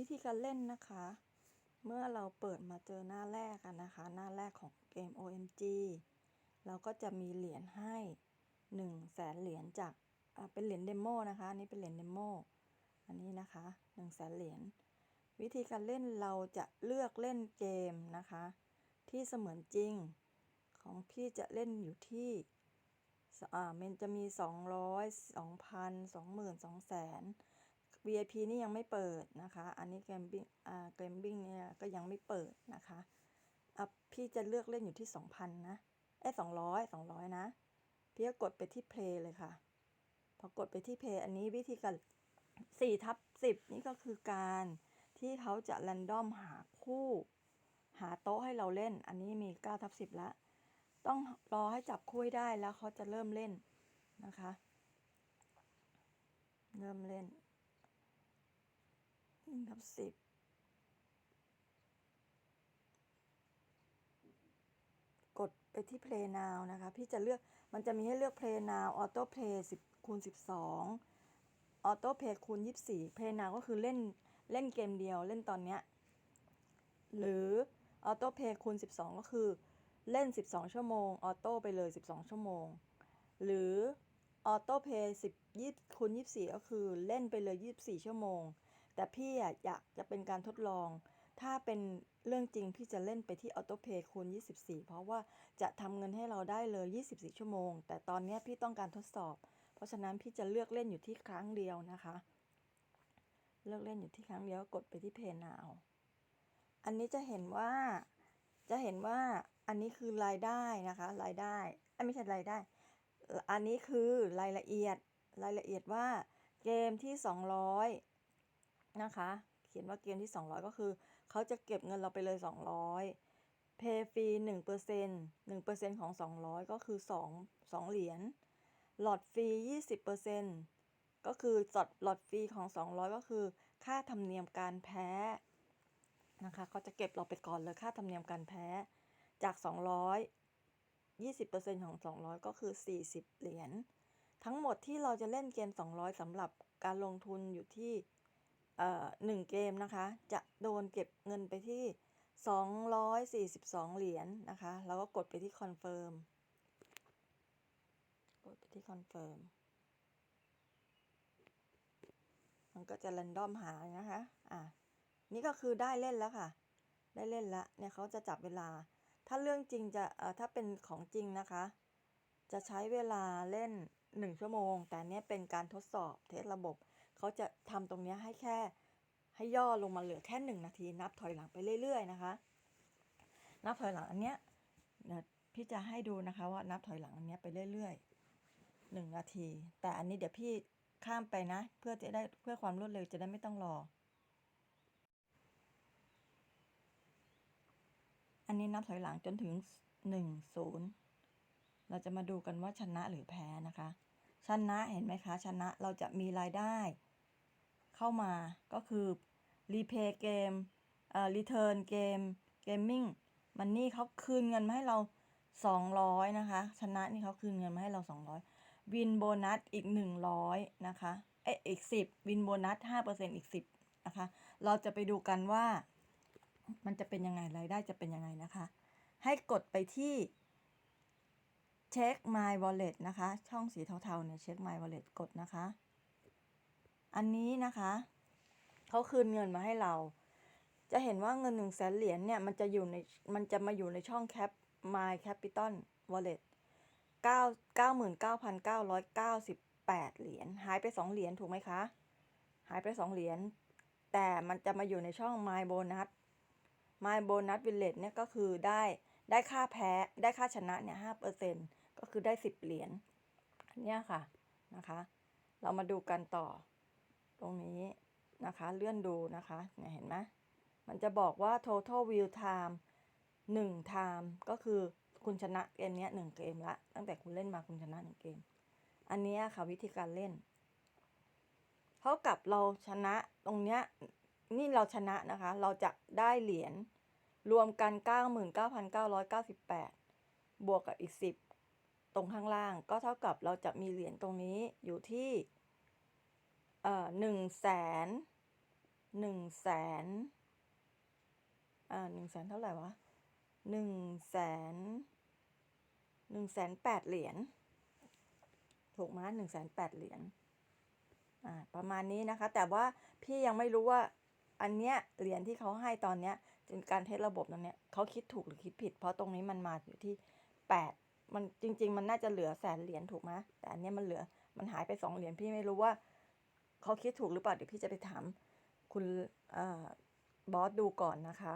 วิธีการเล่นนะคะ เมื่อเราเปิดมาเจอหน้าแรกอะนะคะ หน้าแรกของเกม OMG เราก็จะมีเหรียญให้1นึ่งแสนเหรียญจากเป็นเหรียญเดโมนะคะนนี้เป็นเหรียญเดโมอันนี้นะคะ1นึ่งแสนเหรียญวิธีการเล่นเราจะเลือกเล่นเกมนะคะ ที่เสมือนจริงของพี่จะเล่นอยู่ที่สอ่ามันจะมี 200 2,000 20,000 200,000 VIP นี่ยังไม่เปิดนะคะ อันนี้เกมบิ้งอ่าเกมบิ้งเนี่ยก็ยังไม่เปิดนะคะอะพี่จะเลือกเล่นอยู่ที่2,000นะเอ้200 200นะ พี่ก็กดไปที่ play เลยค่ะ พอกดไปที่ play อันนี้วิธีการ4ทับ10นี่ก็คือการที่เขาจะ random หาคู่ หาโต๊ะให้เราเล่น อันนี้มี9ทับ10แล้วต้องรอให้จับคู่ให้ได้แล้วเขาจะเริ่มเล่นนะคะ เริ่มเล่น หนึ่งทับสิบกดไปที่ play now นะคะ พี่จะเลือกมันจะมีให้เลือก play now auto play 10คูณ12 auto play คูณ24 play now ก็คือเล่นเล่นเกมเดียวเล่นตอนเนี้ย หรือ auto play คูณ12 ก็คือเล่น 12 ชั่วโมง ออโต้ไปเลย 12 ชั่วโมง หรือ ออโต้เพย์10 20คูณ24 ก็คือเล่นไปเลย 24 ชั่วโมง แต่พี่อยากจะเป็นการทดลอง ถ้าเป็นเรื่องจริงพี่จะเล่นไปที่ออโต้เพย์คูณ 24 เพราะว่าจะทำเงินให้เราได้เลย 24 ชั่วโมง แต่ตอนนี้พี่ต้องการทดสอบ เพราะฉะนั้นพี่จะเลือกเล่นอยู่ที่ครั้งเดียวนะคะ เลือกเล่นอยู่ที่ครั้งเดียวกดไปที่เพย์นาวอันนี้จะเห็นว่าจะเห็นว่าอันนี้คือรายได้นะคะรายได้อไม่ใช่รายได้ อันนี้คือรายละเอียดรายละเอียดว่าเกมที่ 200 นะคะ เขียนว่าเกมที่ 200 ก็คือ เขาจะเก็บเงินเราไปเลย 200 Pay ฟรี1% 1%ของ 200 ก็คือ 2 2 เหรียญหลอดฟรี20%ก็คือจดหลอดฟรีของ 200 ก็คือ ค่าธรรมเนียมการแพ้นะคะเขาจะเก็บเราไปก่อนเลยค่าธรรมเนียมการแพ้จาก 200 20%ของ 200 ก็คือ 40 เหรียญ ทั้งหมดที่เราจะเล่นเกม 200สำหรับการลงทุนอยู่ที่ เอ่อ1เกมนะคะ จะโดนเก็บเงินไปที่ 242 เหรียญนะคะ แล้วก็กดไปที่คอนเฟิร์ม กดไปที่คอนเฟิร์ม มันก็จะ r รนดอมหานะคะ อะ นี่ก็คือได้เล่นแล้วค่ะ ได้เล่นแล้วเนี่ยเขาจะจับเวลา ถ้าเรื่องจริงจะ เอ่อ ถ้าเป็นของจริงนะคะ จะใช้เวลาเล่น 1 ชั่วโมง แต่เนี้ยเป็นการทดสอบเทสระบบ เขาจะทำตรงนี้ให้แค่ให้ย่อลงมาเหลือแค่ 1 นาที นับถอยหลังไปเรื่อย ๆ นะคะ นับถอยหลังอันเนี้ยเดี๋ยวพี่จะให้ดูนะคะว่านับถอยหลังอันเนี้ยไปเรื่อยๆหนึ่งนาที แต่อันนี้เดี๋ยวพี่ข้ามไปนะ เพื่อจะได้เพื่อความรวดเร็วจะได้ไม่ต้องรอ อันนี้นับถอยหลังจนถึงหนึ่งศูนย์เราจะมาดูกันว่าชนะหรือแพ้นะคะ ชนะเห็นไหมคะ ชนะเราจะมีรายได้ เข้ามาก็คือรีเพย์เกมเอ่อรีเทิร์นเกมเกมมิ่งมันนี่เขาคืนเงินมาให้เรา 200 นะคะ ชนะนี่เขาคืนเงินมาให้เรา 200 วินโบนัสอีก 100 นะคะ เอ๊ะ อีก 10 วินโบนัส 5%อีก 10 นะคะ เราจะไปดูกันว่า มันจะเป็นยังไง รายได้จะเป็นยังไงนะคะ ให้กดไปที่เช็ค my wallet นะคะ ช่องสีเทาๆเนี่ยเช็ค my wallet กดนะคะ อันนี้นะคะเขาคืนเงินมาให้เรา จะเห็นว่าเงินหนึ่งแสนเหรียญเนี่ยมันจะอยู่ในมันจะมาอยู่ในช่องแคป my capital wallet เก้าเก้าหมื่นเก้าพันเก้าร้อยเก้าสิบแปดเหรียญหายไปสองเหรียญถูกไหมคะ หายไปสองเหรียญแต่มันจะมาอยู่ในช่อง my bonus my bonus village เนี่ยก็คือได้ได้ค่าแพ้ได้ค่าชนะเนี่ยห้าเปอร์เซ็นก็คือได้สิบเหรียญนเนี้ยค่ะนะคะ เรามาดูกันต่อ ตรงนี้นะคะเลื่อนดูนะคะเนี่ยเห็นไหมมันจะบอกว่า total view time หนึ่ง time ก็คือคุณชนะเกมนี้หนึ่งเกมละตั้งแต่คุณเล่นมาคุณชนะหนึ่งเกม อันนี้ค่ะวิธีการเล่นเท่ากับเราชนะตรงเนี้ยนี่เราชนะนะคะ เราจะได้เหรียญรวมกัน 99,998 บวกกับอีก 10 ตรงข้างล่าง ก็เท่ากับเราจะมีเหรียญตรงนี้อยู่ที่ เอ่อหนึ่งแสนหนึ่งแสนอ่าหนึ่งแสนเท่าไหร่วะหนึ่งแสนหนึ่งแสนแปดเหรียญถูกไหมหนึ่งแสนแปดเหรียญอ่าประมาณนี้นะคะ แต่ว่าพี่ยังไม่รู้ว่าอันเนี้ยเหรียญที่เขาให้ตอนเนี้ยเป็นการเทสระบบตรงเนี้ยเขาคิดถูกหรือคิดผิด เพราะตรงนี้มันมาอยู่ที่แปดมันจริง ๆ มันน่าจะเหลือแสนเหรียญถูกไหมแต่อันเนี้ยมันเหลือมันหายไปสองเหรียญพี่ไม่รู้ว่า เขาคิดถูกหรือเปล่าเดี๋ยวพี่จะไปถามคุณบอสดูก่อนนะคะ